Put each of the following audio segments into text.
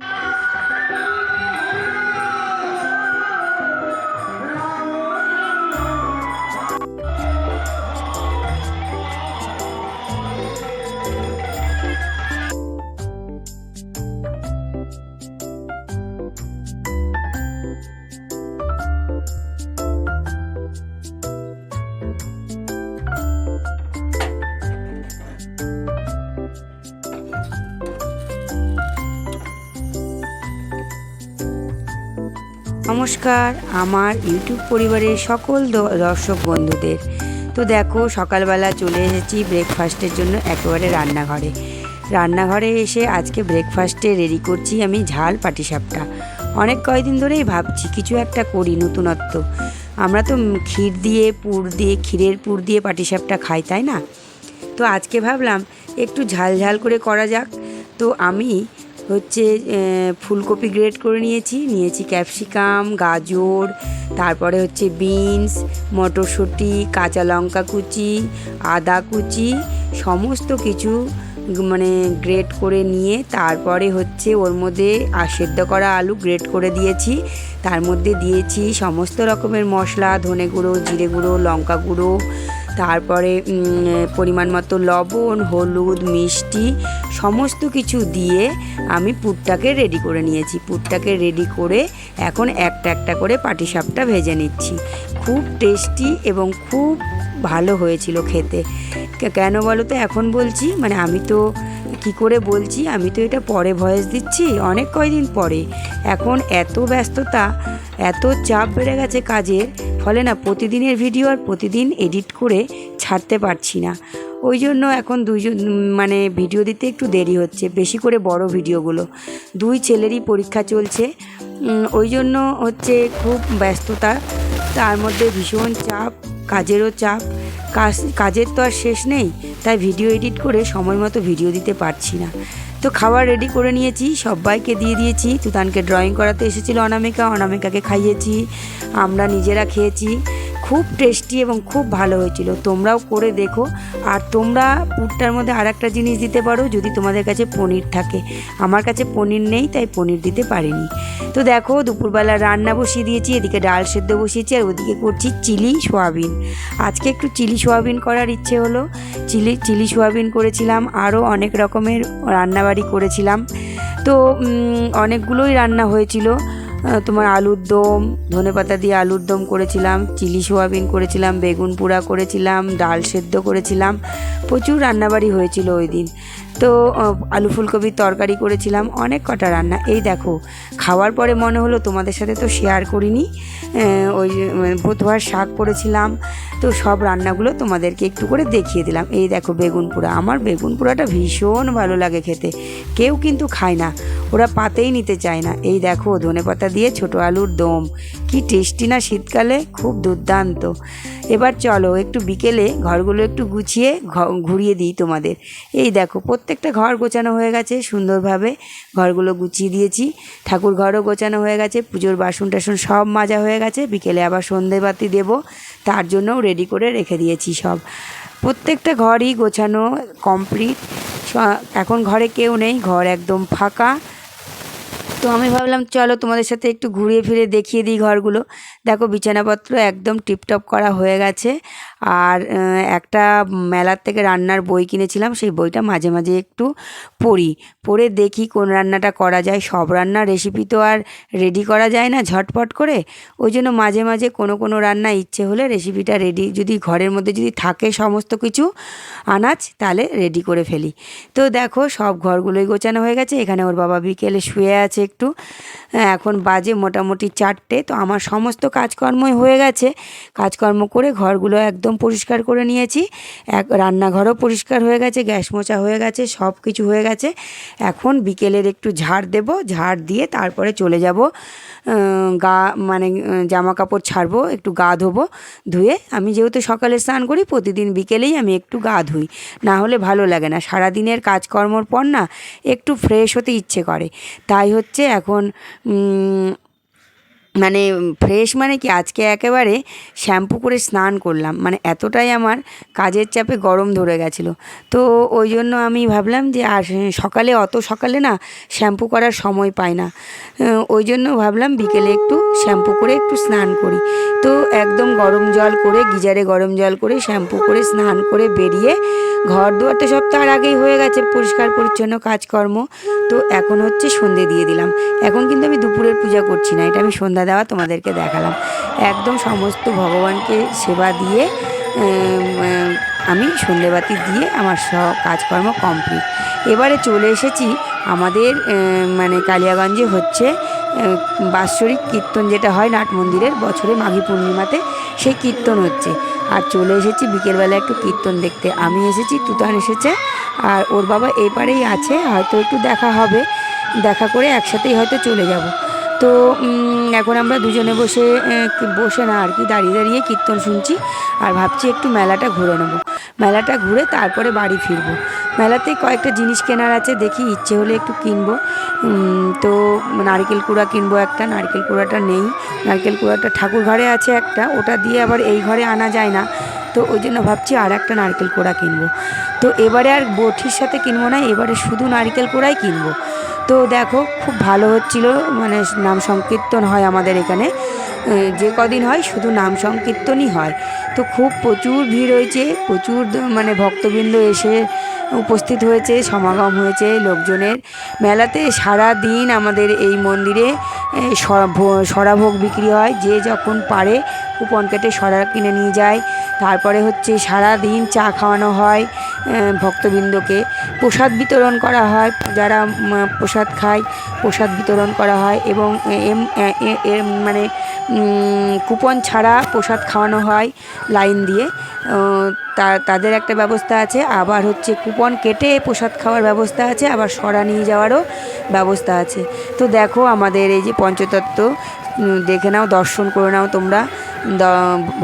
Ah! নমস্কার, আমার YouTube পরিবারের সকল দর্শক বন্ধুদের। তো দেখো, সকালবেলা চলে এসেছি ব্রেকফাস্টের জন্য একেবারে রান্নাঘরে। রান্নাঘরে এসে আজকে ব্রেকফাস্টে রেডি করছি আমি ঝাল পাটিসাপটা। অনেক কয়দিন ধরেই ভাবছি, কিছু একটা করি নতুনত্ব। আমরা তো ক্ষীর দিয়ে পুর দিয়ে, ক্ষীরের পুর দিয়ে পাটিসাপটা খাই, তাই না? তো আজকে ভাবলাম, একটু ঝাল ঝাল করে করা যাক। তো আমি হচ্ছে ফুলকপি গ্রেট করে নিয়েছি। নিয়েছি ক্যাপসিকাম গাজর, তারপরে হচ্ছে বিনস মটরশুঁটি, কাঁচা লঙ্কা কুচি, আদা কুচি, সমস্ত কিছু মানে গ্রেট করে নিয়ে তারপরে হচ্ছে ওর মধ্যে সেদ্ধ করা আলু গ্রেট করে দিয়েছি। তার মধ্যে দিয়েছি সমস্ত রকমের মশলা, ধনে গুঁড়ো, জিরে গুঁড়ো, লঙ্কা গুঁড়ো তারপরে পরিমাণ মতো লবণ, হলুদ, মিষ্টি, সমস্ত কিছু দিয়ে আমি পুরটাকে রেডি করে নিয়েছি। পুরটাকে রেডি করে এখন একটা একটা করে পাটিসাপটা ভেজে নিচ্ছি। খুব টেস্টি এবং খুব ভালো হয়েছিল খেতে। কেন বলো তো? এখন বলছি মানে আমি তো কি করে বলছি, আমি তো এটা পরে ভয়েস দিচ্ছি, অনেক কয়দিন পরে। এখন এত ব্যস্ততা, এত চাপ বেড়ে গেছে কাজের ফলে না প্রতিদিনের ভিডিও আর প্রতিদিন এডিট করে ছাড়তে পারছি না। ওই জন্য এখন দুইজন মানে ভিডিও দিতে একটু দেরি হচ্ছে, বেশি করে বড় ভিডিওগুলো। দুই ছেলেরই পরীক্ষা চলছে। ওই জন্য হচ্ছে খুব ব্যস্ততা। তার মধ্যে ভীষণ চাপ, কাজেরও চাপ। কাজ, কাজের তো আর শেষ নেই, তাই ভিডিও এডিট করে সময় মতো ভিডিও দিতে পারছি না। তো খাবার রেডি করে নিয়েছি সবাইকে দিয়ে দিয়েছি। তুতানকে ড্রয়িং করাতে এসেছিল অনামিকা, অনামিকাকে খাইয়েছি। আমরা নিজেরা খেয়েছি। খুব টেস্টি এবং খুব ভালো হয়েছিল। তোমরাও করে দেখো। আর তোমরা পুরটার মধ্যে আর একটা জিনিস দিতে পারো যদি তোমাদের কাছে পনির থাকে। আমার কাছে পনির নেই, তাই পনির দিতে পারিনি। তো দেখো, দুপুরবেলা রান্না বসিয়ে দিয়েছি, এদিকে ডাল সেদ্ধ বসিয়েছি, আর ওদিকে করছি চিলি সোয়াবিন। আজকে একটু চিলি সোয়াবিন করার ইচ্ছে হলো। চিলি চিলি সোয়াবিন করেছিলাম, আরও অনেক রকমের রান্নাবাড়ি করেছিলাম। তো অনেকগুলোই রান্না হয়েছিল। তোমার আলুর দম ধনেপাতা দিয়ে আলুর দম করেছিলাম, চিলি সোয়াবিন করেছিলাম, বেগুন পোড়া করেছিলাম, ডাল সেদ্ধ করেছিলাম। প্রচুর রান্নাবাড়ি হয়েছিল ওই দিন। তো আলু ফুলকপির তরকারি করেছিলাম, অনেক কটা রান্না। এই দেখো, খাওয়ার পরে মনে হলো তোমাদের সাথে তো শেয়ার করিনি। ওই ভোতোয়ার শাক করেছিলাম, তো সব রান্নাগুলো তোমাদেরকে একটু করে দেখিয়ে দিলাম। এই দেখো, বেগুন পোড়া আমার বেগুন পোড়াটা ভীষণ ভালো লাগে খেতে। কেউ কিন্তু খায় না। ওরা পাতেই নিতে চায় না। এই দেখো ধনেপাতা দিয়ে ছোট আলুর দম। কি টেস্টি না শীতকালে, খুব দুর্দান্ত। এবার চলো, একটু বিকেলে ঘরগুলো একটু গুছিয়ে ঘুরিয়ে দিই তোমাদের। এই দেখো, প্রত্যেকটা ঘর গোছানো হয়ে গেছে সুন্দরভাবে। ঘরগুলো গুছিয়ে দিয়েছি। ঠাকুর ঘরও গোছানো হয়ে গেছে, পুজোর বাসন টাসন সব মাজা হয়ে গেছে। বিকেলে আবার সন্ধে বাতি দেবো, তার জন্যও রেডি করে রেখে দিয়েছি সব। প্রত্যেকটা ঘরই গোছানো কমপ্লিট এখন ঘরে কেউ নেই, ঘর একদম ফাঁকা। তো আমি ভাবলাম, চলো তোমাদের সাথে একটু ঘুরিয়ে ফিরে দেখিয়ে দিই ঘরগুলো। দেখো, বিছানাপত্র একদম টিপটপ করা হয়ে গেছে। আর একটা মেলার থেকে রান্নার বই কিনেছিলাম, সেই বইটা মাঝে মাঝে একটু পড়ি। পড়ে দেখি কোন রান্নাটা করা যায়। সব রান্নার রেসিপি তো আর রেডি করা যায় না ঝটপট করে। ওই জন্য মাঝে মাঝে কোনো কোনো রান্না ইচ্ছে হলে রেসিপিটা রেডি যদি ঘরের মধ্যে যদি থাকে সমস্ত কিছু আনাজ, তাহলে রেডি করে ফেলি। তো দেখো, সব ঘরগুলোই গোছানো হয়ে গেছে। এখানে ওর বাবা বিকেলে শুয়ে আছে একটু। হ্যাঁ, এখন বাজে মোটামুটি চারটে তো আমার সমস্ত কাজকর্মই হয়ে গেছে। কাজকর্ম করে ঘরগুলো একদম পরিষ্কার করে নিয়েছি। এক রান্নাঘরও পরিষ্কার হয়ে গেছে গ্যাস মোচা হয়ে গেছে সব কিছু হয়ে গেছে। এখন বিকেলের একটু ঝাড় দেব ঝাড় দিয়ে তারপরে চলে যাব। গা মানে জামা কাপড় ছাড়বো একটু গা ধোবো ধুয়ে আমি যেহেতু সকালে স্নান করি প্রতিদিন বিকেলেই আমি একটু গা ধুই। না হলে ভালো লাগে না। সারাদিনের কাজকর্মর পর না একটু ফ্রেশ হতে ইচ্ছে করে। তাই হচ্ছে এখন মানে ফ্রেশ মানে কি? আজকে একেবারে শ্যাম্পু করে স্নান করলাম। মানে এতটাই আমার কাজের চাপে গরম ধরে গেছিল। তো ওই জন্য আমি ভাবলাম যে, আর সকালে, অত সকালে না শ্যাম্পু করার সময় পাই না। ওই জন্য ভাবলাম বিকেলে একটু শ্যাম্পু করে একটু স্নান করি। তো একদম গরম জল করে, গিজারে গরম জল করে শ্যাম্পু করে স্নান করে বেরিয়ে ঘর দুয়ার তো সব তার আগেই হয়ে গেছে, পরিষ্কার পরিচ্ছন্ন কাজকর্ম। তো এখন হচ্ছে সন্ধে দিয়ে দিলাম। এখন কিন্তু আমি দুপুরের পূজা করছি না, এটা আমি সন্ধ্যা দেওয়া তোমাদেরকে দেখালাম। একদম সমস্ত ভগবানকে সেবা দিয়ে আমি সন্ধেবাতি দিয়ে আমার সব কাজকর্ম কমপ্লিট এবারে চলে এসেছি আমাদের মানে কালিয়াগঞ্জে হচ্ছে বাৎসরিক কীর্তন যেটা হয় নাট মন্দিরের বছরে মাঘী পূর্ণিমাতে, সেই কীর্তন হচ্ছে। আর চলে এসেছি বিকেলবেলা একটু কীর্তন দেখতে। আমি এসেছি, তুতান এসেছে, আর ওর বাবা এপারেই আছে, হয়তো একটু দেখা হবে, দেখা করে একসাথেই হয়তো চলে যাব। তো এখন আমরা দুজনে বসে বসে না, আর কি, দাঁড়িয়ে দাঁড়িয়ে কীর্তন শুনছি আর ভাবছি একটু মেলাটা ঘুরে নেব। মেলাটা ঘুরে তারপরে বাড়ি ফিরবো। মেলাতে কয়েকটা জিনিস কেনার আছে, দেখি ইচ্ছে হলে একটু কিনবো। তো নারকেল কুড়া কিনবো একটা, নারকেল কুড়াটা নেই। নারকেল কুড়াটা ঠাকুর ঘরে আছে একটা, ওটা দিয়ে আবার এই ঘরে আনা যায় না। তো ওই জন্য ভাবছি আর একটা নারকেল কোড়া কিনবো। তো এবারে আর বঠির সাথে কিনবো না, এবারে শুধু নারকেল কোড়াই কিনবো। তো দেখো, খুব ভালো হচ্ছিল মানে নাম সংকীর্তন হয় আমাদের এখানে। যে কদিন হয় শুধু নাম সংকীর্তনই হয়। তো খুব প্রচুর ভিড় হয়েছে, প্রচুর মানে ভক্তবৃন্দ এসে উপস্থিত হয়েছে, সমাগম হয়েছে লোকজনের। মেলাতে সারা দিন আমাদের এই মন্দিরে সরাভোগ বিক্রি হয়। যে যখন পারে, কুপন কেটে সরা কিনে নিয়ে যায়। তারপরে হচ্ছে সারা দিন চা খাওয়ানো হয়। ভক্তবৃন্দকে প্রসাদ বিতরণ করা হয়। যারা প্রসাদ খায়, প্রসাদ বিতরণ করা হয় এবং এম মানে কুপন ছাড়া প্রসাদ খাওয়ানো হয় লাইন দিয়ে। তা, তাদের একটা ব্যবস্থা আছে। আবার হচ্ছে কুপন কেটে প্রসাদ খাওয়ার ব্যবস্থা আছে। আবার সরা নিয়ে যাওয়ারও ব্যবস্থা আছে। তো দেখো আমাদের এই যে পঞ্চতত্ত্ব দেখে নাও, দর্শন করে নাও তোমরা।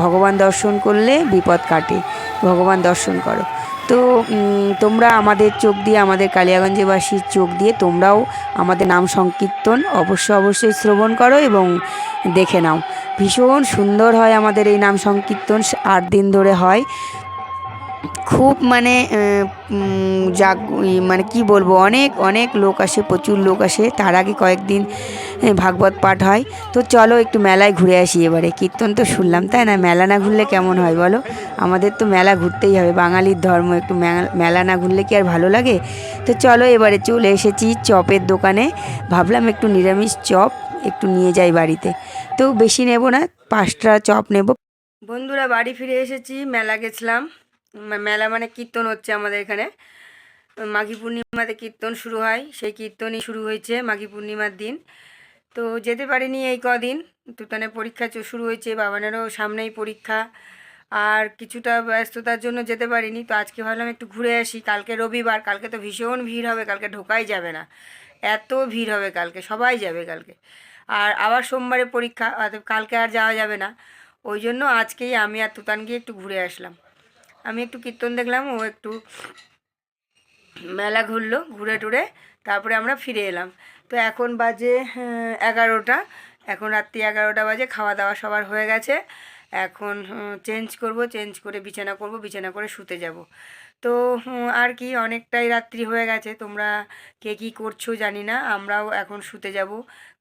ভগবান দর্শন করলে বিপদ কাটে। ভগবান দর্শন করো। তো তোমরা আমাদের চোখ দিয়ে, আমাদের কালিয়াগঞ্জবাসীর চোখ দিয়ে তোমরাও আমাদের নাম সংকীর্তন অবশ্য অবশ্যই শ্রবণ করো এবং দেখে নাও। ভীষণ সুন্দর হয় আমাদের এই নাম সংকীর্তন, আট দিন ধরে হয়। খুব মানে জাগ মানে কি বলব, অনেক অনেক লোক আসে, প্রচুর লোক আসে। তার আগে কয়েকদিন ভাগবত পাঠ হয়। তো চলো একটু মেলায় ঘুরে আসি এবারে। কীর্তন তো শুনলাম, তাই না? মেলা না ঘুরলে কেমন হয় বলো? আমাদের তো মেলা ঘুরতেই হবে। বাঙালির ধর্ম, একটু মেলা- না ঘুরলে কি আর ভালো লাগে? তো চলো এবারে চলে এসেছি চপের দোকানে। ভাবলাম একটু নিরামিষ চপ একটু নিয়ে যাই বাড়িতে। তো বেশি নেব না, পাঁচটা চপ নেব। বন্ধুরা বাড়ি ফিরে এসেছি, মেলা গেছিলাম। মেলা মানে কীর্তন হচ্ছে আমাদের এখানে। মাঘী পূর্ণিমাতে কীর্তন শুরু হয়, সেই কীর্তনই শুরু হয়েছে মাঘী পূর্ণিমার দিন। তো যেতে পারিনি এই কদিন তুতানের পরীক্ষা শুরু হয়েছে, বাবানেরও সামনেই পরীক্ষা। আর কিছুটা ব্যস্ততার জন্য যেতে পারিনি, তো আজকে ভাবলাম একটু ঘুরে আসি, কালকে রবিবার, কালকে তো ভীষণ ভিড় হবে, কালকে ঢোকাই যাবে না। এত ভিড় হবে কালকে, সবাই যাবে কালকে। আর আবার সোমবারে পরীক্ষা কালকে আর যাওয়া যাবে না। ওই জন্য আজকেই আমি আর তুতান গিয়ে একটু ঘুরে আসলাম। আমি একটু কীর্তন দেখলাম, ও একটু মেলা ঘুরলো, ঘুরে টুরে, তারপরে আমরা ফিরে এলাম। তো এখন বাজে এগারোটা। এখন রাত্রি এগারোটা বাজে খাওয়া দাওয়া সবার হয়ে গেছে। এখন চেঞ্জ করব চেঞ্জ করে বিছানা করব, বিছানা করে শুতে যাব। তো আর কি, অনেকটাই রাত্রি হয়ে গেছে। তোমরা কে কী করছ জানি না, আমরাও এখন শুতে যাব।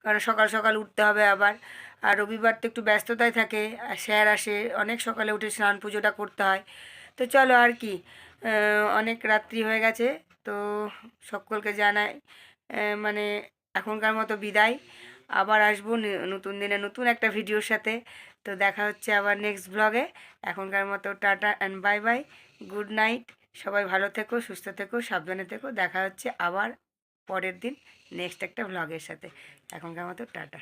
কারণ সকাল সকাল উঠতে হবে আবার। আর রবিবার তো একটু ব্যস্ততায় থাকে স্যার আসে, অনেক সকালে উঠে স্নান পুজোটা করতে হয়। তো চলো আর কি অনেক রাত্রি হয়ে গেছে, তো সকলকে জানাই মানে এখনকার মতো বিদায়। আবার আসব নতুন দিনে নতুন একটা ভিডিওর সাথে। তো দেখা হচ্ছে আবার নেক্সট ব্লগে এখনকার মতো tata and bye bye good night সবাই ভালো থেকো, সুস্থ থেকো, সাবধানে থেকো। দেখা হচ্ছে আবার পরের দিন নেক্সট একটা ব্লগের সাথে। এখনকার মতো টাটা।